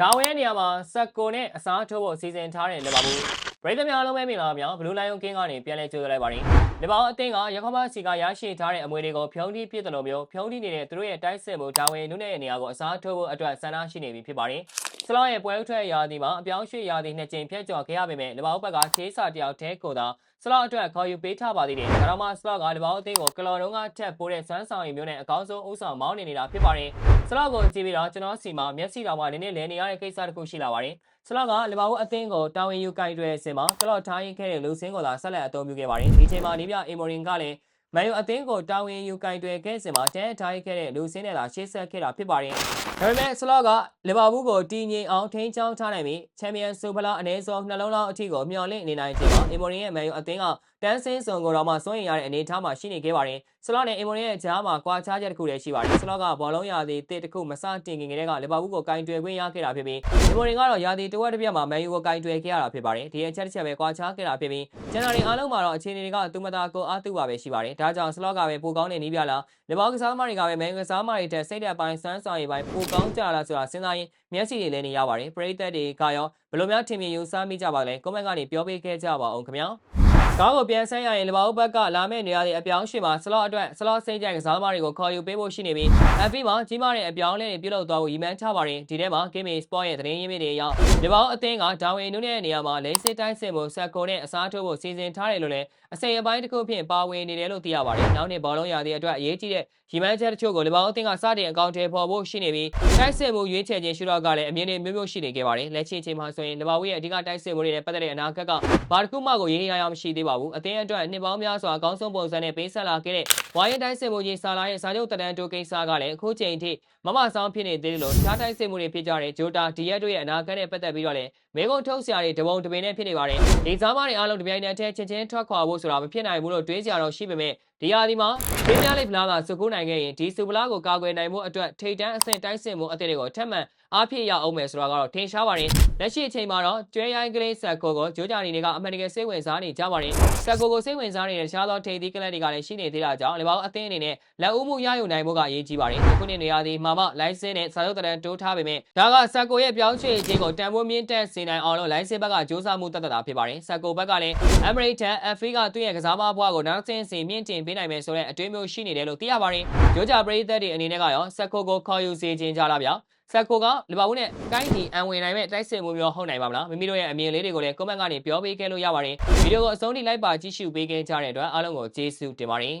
ဒါဝင်ရဲ့နေရာမှာစက်ကိုနဲ့အစားထိုးဖို့စီစဉ်ထားတဲ့လီဗာပူးပရိသတ်များအားလုံးပဲမင်္ဂလာပါဗျာဘလူးလိုင်းယွန်ကင်းကနေပြန်လည်ကြိုဆိုလိုက်ပါရစေလီဗာပူးအသင်းကရခိုင်ပြည်စီကရရှိထားတဲ့အမွေတွေကိုဖြုံးတီးပြစ်တယ်လို့မျိုးဖြုံးတီးနေတဲ့သူတို့ရဲ့တိုက်စစ်မှုဒါဝင်နုနဲ့ရဲ့နေရာကိုအစားထိုးဖို့အတွက်ဆန္ဒရှိနေပြီဖြစ်ပါတယ် ဆလော့ရဲ့ပွဲဥထွက်ရာသီမှာအပြောင်းရွှေ့ရာသီနှစ်ကြိမ်ဖျက်ကျော်ခဲ့ရပေမဲ့လီဗာပူးဘက်ကချေးစာတယောက်တည်းကိုသာဆလော့အတွက်ခေါ်ယူပေးထားပါသေးတယ်ဒါတော့မှဆလော့ကလီဗာပူးအသင်းကိုကလော်တုံးကထက်ပိုးတဲ့စွမ်းဆောင်ရည်မျိုးနဲ့အကောင်းဆုံးဥဆောင်မောင်းနေနေတာဖြစ်ပါတယ်ဆလော့ကိုကြည့်ပြီးတော့ကျွန်တော်စီမှာမျက်စိတော်မှာနည်းနည်းလဲနေရတဲ့ကိစ္စတစ်ခုရှိလာပါတယ်ဆလော့ကလီဗာပူးအသင်းကိုတာဝန်ယူကင်တွယ်စင်မှာကလော့ထားရင်ခဲ့တဲ့လူစင်းကိုသာဆက်လက်အသုံးပြုခဲ့ပါတယ်ဒီချိန်မှာနီးပြအေမိုရင်ကလည်း မန်ယူအသင်းကိုတာဝန်ယူကင်တွယ်ခဲ့စင်မှာတန်းထားခဲ့တဲ့လူစင်းနဲ့သာရှေ့ဆက်ခဲ့တာဖြစ်ပါတယ်။ဒါပေမဲ့ဆလော့ကလီဗာပူးကိုတည်ငြိမ်အောင်ထိန်းချောင်းထားနိုင်ပြီးချန်ပီယံဆူဖလာအနည်းဆုံးနှလုံးသားအထိကိုမျှော်လင့်နေနိုင်ချိန်မှာအေမိုရင်ရဲ့မန်ယူအသင်းကတန်းစင်းစုံကိုတော့မှစွန့်ရင်ရတဲ့အနေအထားမှာရှိနေခဲ့ပါတယ်။ ဆလော့နဲ့အေမိုရင်ရဲ့ကြားမှာကွာခြားချက်တစ်ခုလည်းရှိပါတယ်။ဆလော့ကဘောလုံးရာသီတစ်တစ်ခုမစတင်ခင်ကတည်းကလီဗာပူးကိုကင်တွယ်ခွင့်ရခဲ့တာဖြစ်ပြီးအေမိုရင်ကတော့ရာသီတစ်ဝက်တစ်ပြက်မှာမန်ယူကိုကင်တွယ်ခဲ့ရတာဖြစ်ပါတယ်။ဒီအချက်တစ်ချက်ပဲကွာခြားခဲ့တာဖြစ်ပြီးဂျန်နာရီအားလုံးမှာတော့အခြေအနေတွေကသူမသားကိုအားသူပါပဲရှိပါတယ်။ဒါကြောင့်ဆလော့ကပဲပိုကောင်းတဲ့နီးပြလားလီဗာပူးကစားသမားတွေကပဲမန်ယူကစားသမားတွေတက်စိတ်တက်ပိုင်းစမ်းဆောင်ရည်ပိုင်းပိုကောင်းကြလားဆိုတာစဉ်းစားရင်မျက်စိတွေလည်းနေရပါတယ်ပရိသတ်တွေကရောဘယ်လိုများထင်မြင်ယူဆမိကြပါလဲကွန်မန့်ကနေပြောပေးခဲ့ကြပါအောင်ခင်ဗျာ ကားကိုပြန်ဆန်းရရင်လဘာဦးဘက်ကလာမယ့်နေရာတွေအပြောင်းရွှေ့မှာဆလော့အတွက်ဆလော့စိတ်ကြိုက်ကစားသမားတွေကိုခေါ်ယူပေးဖို့ရှိနေပြီး FB မှာကြီးမားတဲ့အပြောင်းလဲတွေပြုလုပ်သွားဖို့ရည်မှန်းထားပါတယ်ဒီထဲမှာ Game Sport ရဲ့သတင်းရင်းမြစ်တွေအရလဘာဦးအသင်းကဒါဝင်နုနဲ့နေရာမှာလိမ့်စစ်တိုင်းစင်မှုဆက်ကိုနဲ့အစားထိုးဖို့စီစဉ်ထားတယ်လို့လည်းအစိမ်အပိုင်းတစ်ခုဖြင့်ပါဝင်နေတယ်လို့သိရပါတယ်နောက်နေ့ဘောလုံးရာသီအတွက်အရေးကြီးတဲ့ရီမန်းချက်တချို့ကိုလဘာဦးအသင်းကစတင်အကောင့်ထဲပေါ်ဖို့ရှိနေပြီးတိုက်စစ်မှုရွေးချယ်ခြင်းရှိတော့ကလည်းအမြင်တွေမျိုးမျိုးရှိနေခဲ့ပါတယ်လက်ရှိအချိန်မှာဆိုရင်လဘာဦးရဲ့အဓိကတိုက်စစ်မှုတွေနဲ့ပတ်သက်တဲ့အနာဂတ်ကဘာတစ်ခုမှကိုရင်းရရမရှိသေးပါဘူးအသင်းအတွက်နှစ်ပေါင်းများစွာအကောင်းဆုံးပုံစံနဲ့ပေးဆက်လာခဲ့တဲ့ဝိုင်းရင်တိုက်စစ်မှုကြီးစာလာရဲ့စာချုပ်တရန်တိုကိစ္စကလည်းအခုချိန်ထိမမဆောင်ဖြစ်နေသေးတယ်လို့တခြားတိုက်စစ်မှုတွေဖြစ်ကြတဲ့ဂျိုတာဒီရက်တို့ရဲ့အနာဂတ်နဲ့ပတ်သက်ပြီးတော့လည်းမေကုံထုတ်ဆရာတွေတပုံတပင်နဲ့ဖြစ်နေပါတယ်ဒီစားမတွေအားလုံးတပြိုင်တည်းချင်းချင်းထွက်ခွာဖို့ဆိုတာမဖြစ်နိုင်ဘူးလို့တွေးကြတော့ရှိပေမဲ့ဒီဟာဒီမှာပင်းများလေးဖလားသာစုကူးနိုင်ခဲ့ရင်ဒီစုဖလားကိုကာကွယ်နိုင်မှုအတွက်ထိတ်တန်းအဆင့်တိုက်စစ်မှုအသစ်တွေကိုထပ်မံအားဖြည့်ရအောင်မယ်ဆိုတာကတော့ထင်ရှားပါတယ်လက်ရှိအချိန်မှာတော့ကျွဲရိုင်းကလေးဆက်ကိုကိုဂျိုးဂျာနီတွေကအမှန်တကယ်စိတ်ဝင်စားနေကြပါတယ်ဆက်ကိုကိုစိတ်ဝင်စားနေတဲ့တခြားသောထိပ်သီးကလပ်တွေကလည်းရှိနေသေးတာကြောင့်လေဘောင်းအသင်းအနေနဲ့လက်ဦးမှုရယူနိုင်ဖို့ကအရေးကြီးပါတယ်ခုနှစ်နေရာဒီမှာမှလိုင်းစင်းနဲ့စာရုပ်တရန်တိုးထားပေမဲ့ဒါကဆက်ကိုရဲ့ပြောင်းရွှေ့ခြင်းကိုတန်ဖိုးမြင့်တက်စေနိုင်အောင်လို့လိုင်းစင်းဘက်ကစူးစမ်းမှုတတ်တာဖြစ်ပါတယ်ဆက်ကိုဘက်ကလည်း Emirates FA ကသူ့ရဲ့ကစားမဘွားကိုနောက်ဆင်းစီမြင့်တင်ပေးနိုင်မယ်ဆိုတဲ့အတွင်းမျိုးရှိနေတယ်လို့သိရပါတယ်ဂျိုးဂျာပရိသတ်တွေအနေနဲ့ကရောဆက်ကိုကိုခေါ်ယူစေခြင်းကြလားဗျာဆက်ကိုကလီဗာပူးနဲ့ကိုင်းတီအန်ဝင်နိုင်မဲ့တိုက်စစ်မှုမျိုးဟုတ်နိုင်ပါမလားမိမိတို့ရဲ့အမြင်လေးတွေကိုလည်း comment ကနေပြောပေးခဲ့လို့ရပါတယ်ဗီဒီယိုကိုအဆုံးထိလိုက်ပါကြည့်ရှုပေးခဲ့ကြတဲ့အတွက်အားလုံးကိုကျေးဇူးတင်ပါတယ်